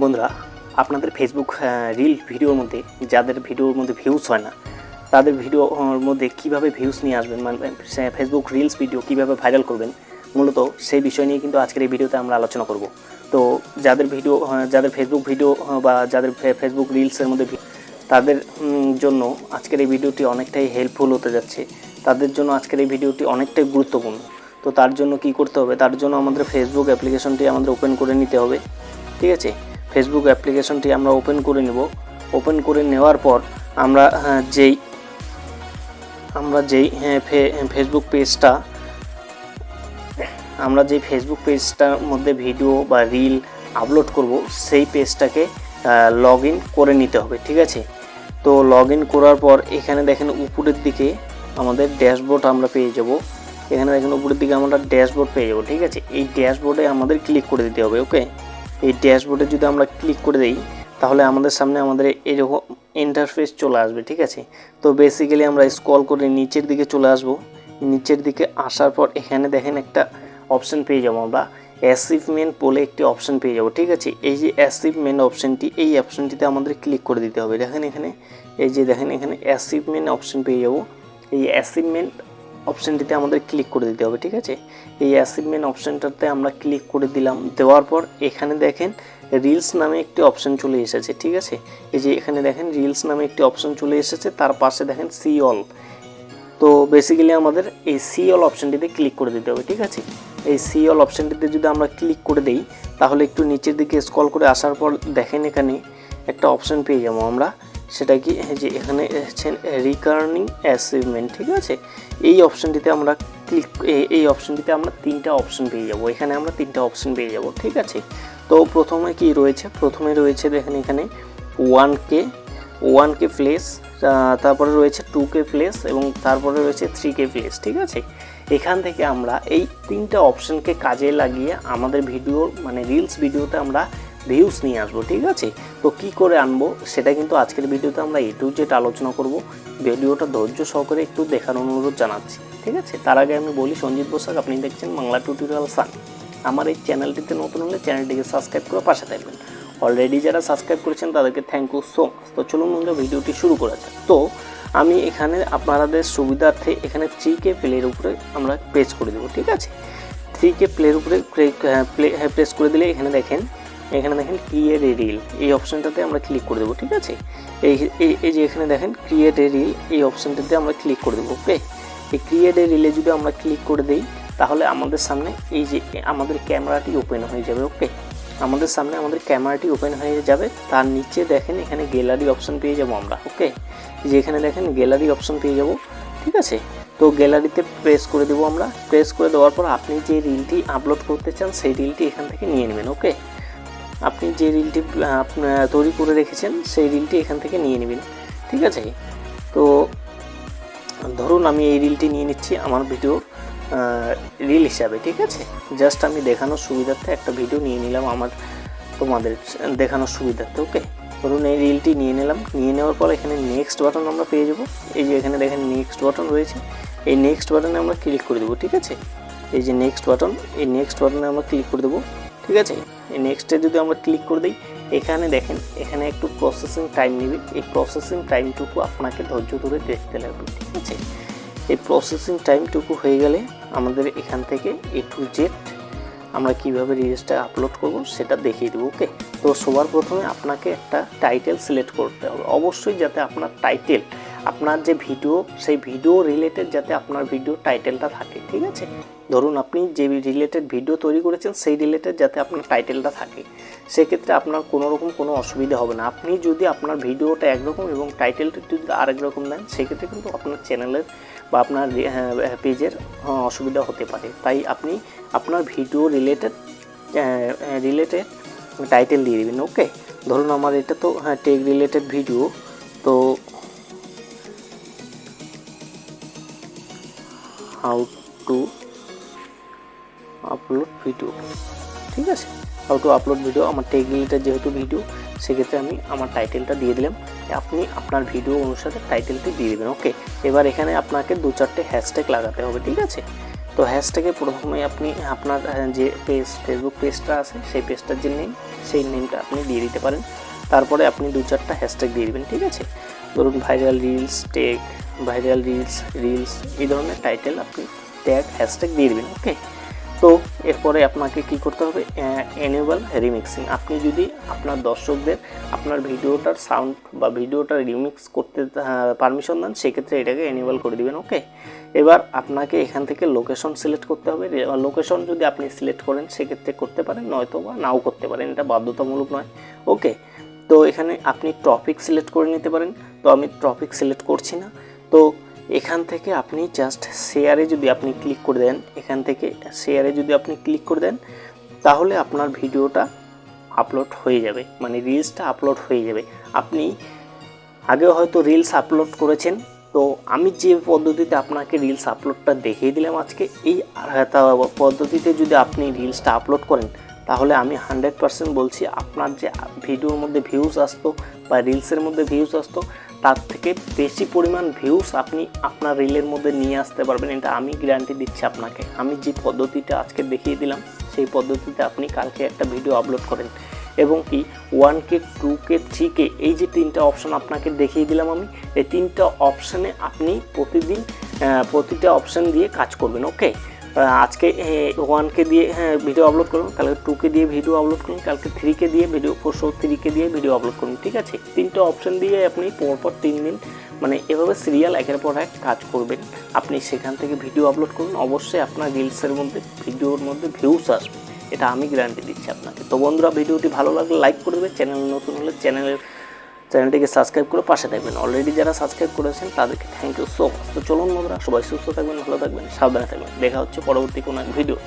বন্ধুরা, আপনাদের Facebook reel ভিডিওর মধ্যে, যাদের ভিডিওর মধ্যে ভিউজ হয় না, তাদের ভিডিওর মধ্যে কীভাবে ভিউজ নিয়ে আসবেন মানে ফেসবুক রিলস ভিডিও কীভাবে ভাইরাল করবেন, মূলত সেই বিষয় নিয়ে কিন্তু আজকের এই ভিডিওতে আমরা আলোচনা করব। তো যাদের ভিডিও যাদের ফেসবুক ভিডিও বা যাদের ফেসবুক রিলসের মধ্যে তাদের জন্য আজকের এই ভিডিওটি অনেকটাই হেল্পফুল হতে যাচ্ছে। তাদের জন্য আজকের এই ভিডিওটি অনেকটাই গুরুত্বপূর্ণ। তো তার জন্য কি করতে হবে? তার জন্য আমাদের ফেসবুক অ্যাপ্লিকেশনটি আমাদের ওপেন করে নিতে হবে। ঠিক আছে? ফেসবুক অ্যাপ্লিকেশনটি আমরা ওপেন করে নেব। ওপেন করে নেওয়ার পর আমরা যেই আমরা যেই হ্যাঁ, ফেসবুক পেজটা আমরা যে ফেসবুক পেজটার মধ্যে ভিডিও বা রিল আপলোড করব সেই পেজটাকে লগ ইন করে নিতে হবে ঠিক আছে? তো লগ ইন করার পর এখানে দেখেন উপরের দিকে আমাদের ড্যাশবোর্ড আমরা পেয়ে যাব। এখানে দেখেন উপরের দিকে আমরা ড্যাশবোর্ড পেয়ে যাব ঠিক আছে? এই ড্যাশবোর্ডে আমাদের ক্লিক করে দিতে হবে ওকে এই ড্যাশবোর্ডে যদি আমরা ক্লিক করে দিই, তাহলে আমাদের সামনে আমাদের এরকম ইন্টারফেস চলে আসবে, ঠিক আছে? তো বেসিক্যালি আমরা স্ক্রল করে নিচের দিকে চলে আসব। নিচের দিকে আসার পর এখানে দেখেন একটা অপশন পেয়ে যাব আমরা। অ্যাচিভমেন্ট বলে একটি অপশন পেয়ে যাব, ঠিক আছে? এই যে অ্যাচিভমেন্ট অপশনটি এই অপশনটিতে আমাদের ক্লিক করে দিতে হবে। দেখেন এখানে, এই যে দেখেন এখানে অ্যাচিভমেন্ট অপশন পেয়ে যাব। এই অ্যাচিভমেন্ট অপশনটিতে আমাদের ক্লিক করে দিতে হবে, ঠিক আছে? এই অ্যাসিভমেন্ট অপশনটাতে আমরা ক্লিক করে দিলাম, দেওয়ার পর এখানে দেখেন রিলস নামে একটি অপশান চলে এসেছে, ঠিক আছে? এই যে এখানে দেখেন রিলস নামে একটি অপশান চলে এসেছে, তার পাশে দেখেন সি অল তো বেসিক্যালি আমাদের এই সি অল অপশনটিতে ক্লিক করে দিতে হবে, ঠিক আছে? এই সি অল অপশানটিতে যদি আমরা ক্লিক করে দিই, তাহলে একটু নিচের দিকে স্ক্রল করে আসার পর দেখেন এখানে একটা অপশান পেয়ে যাব আমরা। সেটা কি? যে এখানে হচ্ছেন রিকার্নিং অ্যাচিভমেন্ট ঠিক আছে? এই অপশনটিতে আমরা ক্লিক এই অপশনটিতে আমরা তিনটা অপশন পেয়ে যাব। এখানে আমরা তিনটা অপশন পেয়ে যাব, ঠিক আছে? তো প্রথমে কি রয়েছে? প্রথমে রয়েছে দেখেন এখানে one K one K place তারপরে রয়েছে টু কে প্লেস এবং তারপরে রয়েছে থ্রি কে প্লেস ঠিক আছে? এখান থেকে আমরা এই তিনটা অপশনকে কাজে লাগিয়ে আমাদের ভিডিও মানে রিলস ভিডিওতে আমরা ভিউজ নিয়ে আসব, ঠিক আছে? তো কি করে আনব সেটা কিন্তু আজকের ভিডিওতে আমরা এ টু জেড আলোচনা করব। ভিডিওটা ধৈর্য সহকারে একটু দেখার অনুরোধ জানাচ্ছি, ঠিক আছে? তার আগে আমি বলি, সঞ্জিত বসাক, আপনি দেখছেন বাংলা টিউটোরিয়াল সান। আমার এই চ্যানেলটিতে নতুন হলে চ্যানেলটিকে সাবস্ক্রাইব করে পাশে থাকবেন। অলরেডি যারা সাবস্ক্রাইব করেছেন, তাদেরকে থ্যাংক ইউ সো মাচ তো চলুন বন্ধুরা ভিডিওটি শুরু করা যাক। তো আমি এখানে আপনাদের সুবিধার্থে এখানে থ্রি কে প্লের উপরে আমরা প্রেস করে দেবো, ঠিক আছে? থ্রি কে প্লের উপরে প্লে প্রেস করে দিলে এখানে দেখেন এখানে দেখেন ক্রিয়েট এ রিল এই অপশনটাতে আমরা ক্লিক করে দেবো, ঠিক আছে? এই, এই- যে এখানে দেখেন ক্রিয়েট এ রিল এই অপশনটাতে আমরা ক্লিক করে দেবো ওকে এই ক্রিয়েট এ রিলে যদি আমরা ক্লিক করে দিই, তাহলে আমাদের সামনে এই যে, আমাদের ক্যামেরাটি ওপেন হয়ে যাবে ওকে আমাদের সামনে আমাদের ক্যামেরাটি ওপেন হয়ে যাবে, তার নিচে দেখেন এখানে গ্যালারি অপশন পেয়ে যাব আমরা ওকে যে এখানে দেখেন গ্যালারি অপশন পেয়ে যাব, ঠিক আছে? তো গ্যালারিতে প্রেস করে দেবো আমরা প্রেস করে দেওয়ার পর আপনি যে রিলটি আপলোড করতে চান, সেই রিলটি এখান থেকে নিয়ে নেবেন ওকে আপনি যে রিলটি তৈরি করে রেখেছেন, সেই রিলটি এখান থেকে নিয়ে নেবেন। ঠিক আছে? তো ধরুন আমি এই রিলটি নিয়ে নিচ্ছি আমার ভিডিও রিল হিসাবে, ঠিক আছে? জাস্ট আমি দেখানোর সুবিধার্থে একটা ভিডিও নিয়ে নিলাম আমার, তোমাদের দেখানোর সুবিধার্থে, ওকে? ধরুন এই রিলটি নিয়ে নিলাম, নিয়ে নেওয়ার পর এখানে নেক্সট বাটন আমরা পেয়ে যাব। এই যে এখানে দেখেন নেক্সট বাটন রয়েছে। এই নেক্সট বাটনে আমরা ক্লিক করে দেবো, ঠিক আছে? এই যে নেক্সট বাটন এই নেক্সট বাটনে আমরা ক্লিক করে দেবো, ঠিক আছে? নেক্সটে যদি আমরা ক্লিক করে দিই, এখানে দেখেন, এখানে একটু প্রসেসিং টাইম নেবে। এই প্রসেসিং টাইমটুকু আপনাকে ধৈর্য ধরে দেখতে লাগবে, ঠিক আছে? এই প্রসেসিং টাইমটুকু হয়ে গেলে আমাদের এখান থেকে এ টু জেড আমরা কীভাবে রিলসটা আপলোড করব সেটা দেখিয়ে দেবো ওকে তো সবার প্রথমে আপনাকে একটা টাইটেল সিলেক্ট করতে হবে। অবশ্যই যাতে আপনার টাইটেল আপনার যে ভিডিও, সেই ভিডিও রিলেটেড যাতে আপনার ভিডিও টাইটেলটা থাকে, ঠিক আছে? ধরুন আপনি যে রিলেটেড ভিডিও তৈরি করেছেন, সেই রিলেটেড যাতে আপনার টাইটেলটা থাকে, সেক্ষেত্রে আপনার কোনো রকম কোনো অসুবিধা হবে না। আপনি যদি আপনার ভিডিওটা একরকম এবং টাইটেলটা যদি আরেক রকম দেন, সেক্ষেত্রে কিন্তু আপনার চ্যানেলের বা আপনার পেজের অসুবিধা হতে পারে। তাই আপনি আপনার ভিডিও রিলেটেড রিলেটেড টাইটেল দিয়ে দেবেন ওকে ধরুন আমার এটা তো হ্যাঁ টেক রিলেটেড ভিডিও তো হাউ টু আপলোড ভিডিও ঠিক আছে? হাউ টু আপলোড ভিডিও আমার টেক রিলেটেড যেহেতু ভিডিও সেক্ষেত্রে আমি আমার টাইটেলটা দিয়ে দিলাম। আপনি আপনার ভিডিও অনুসারে টাইটেলটি দিয়ে দেবেন ওকে এবার এখানে আপনাকে দু চারটে হ্যাশট্যাগ লাগাতে হবে, ঠিক আছে? তো হ্যাশট্যাগে প্রথমে আপনি আপনার যে পেজ ফেসবুক পেজটা আছে, সেই পেজটার যে নেম সেই নেমটা আপনি দিয়ে দিতে পারেন। তারপরে আপনি দু চারটা হ্যাশট্যাগ দিয়ে দিবেন, ঠিক আছে? ধরুন viral reels tech viral reels reels এই ধরনের টাইটেল আপনি ট্যাগ হ্যাশট্যাগ দিয়ে দিবেন ওকে তো এরপরে আপনাকে কি করতে হবে? এনেবল রিমিক্সিং আপনি যদি আপনার দর্শকদের আপনার ভিডিওটার সাউন্ড বা ভিডিওটার রিমিক্স করতে পারমিশন দেন, সেক্ষেত্রে এটাকে এনেবল করে দিবেন ওকে এবার আপনাকে এখান থেকে লোকেশন সিলেক্ট করতে হবে। লোকেশন যদি আপনি সিলেক্ট করেন, সেক্ষেত্রে করতে পারেন, নয়তো বা নাও করতে পারেন, এটা বাধ্যতামূলক নয় ওকে তো এখানে আপনি টপিক সিলেক্ট করে নিতে পারেন। তো আমি টপিক সিলেক্ট করছি না। তো এখান থেকে আপনি জাস্ট শেয়ারে যদি আপনি ক্লিক করে দেন, এখান থেকে শেয়ারে যদি আপনি ক্লিক করে দেন, তাহলে আপনার ভিডিওটা আপলোড হয়ে যাবে মানে রিলসটা আপলোড হয়ে যাবে। আপনি আগে হয়তো রিলস আপলোড করেছেন, তো আমি যে পদ্ধতিতে আপনাকে রিলস আপলোডটা দেখিয়ে দিলাম আজকে, এই পদ্ধতিতে যদি আপনি রিলসটা আপলোড করেন, তাহলে আমি হান্ড্রেড পার্সেন্ট বলছি আপনার যে ভিডিওর মধ্যে ভিউজ আসতো বা রিলসের মধ্যে ভিউজ আসতো তার থেকে বেশি পরিমাণ ভিউস আপনি আপনার রিলের মধ্যে নিয়ে আসতে পারবেন। এটা আমি গ্যারান্টি দিচ্ছি আপনাকে। আমি যে পদ্ধতিটা আজকে দেখিয়ে দিলাম, সেই পদ্ধতিতে আপনি কালকে একটা ভিডিও আপলোড করেন। এবং কি one K two K three K এই যে তিনটা অপশন আপনাকে দেখিয়ে দিলাম আমি, এই তিনটা অপশানে আপনি প্রতিদিন প্রতিটা অপশান দিয়ে কাজ করবেন ওকে আজকে ওয়ানকে দিয়ে হ্যাঁ ভিডিও আপলোড করুন। কালকে টুকে দিয়ে ভিডিও আপলোড করুন। কালকে থ্রি কে দিয়ে ভিডিও ফোর থ্রি কে দিয়ে ভিডিও আপলোড করুন। ঠিক আছে? তিনটা অপশান দিয়ে আপনি পরপর তিন দিন মানে এভাবে সিরিয়াল একের পর এক কাজ করবেন। আপনি সেখান থেকে ভিডিও আপলোড করুন। অবশ্যই আপনার রিলসের মধ্যে ভিডিওর মধ্যে ভিউস আসবে। এটা আমি গ্যারান্টি দিচ্ছি আপনাকে। তো বন্ধুরা ভিডিওটি ভালো লাগলে লাইক করে দেবে। চ্যানেল নতুন হলে চ্যানেলের চ্যানেলটিকে সাবস্ক্রাইব করে পাশে থাকবেন। অলরেডি যারা সাবস্ক্রাইব করেছেন, তাদেরকে থ্যাংক ইউ সো মাচ তো চলুন বন্ধুরা, সবাই সুস্থ থাকবেন, ভালো থাকবেন, সাবধানে থাকবেন। দেখা হচ্ছে পরবর্তী কোনো এক ভিডিও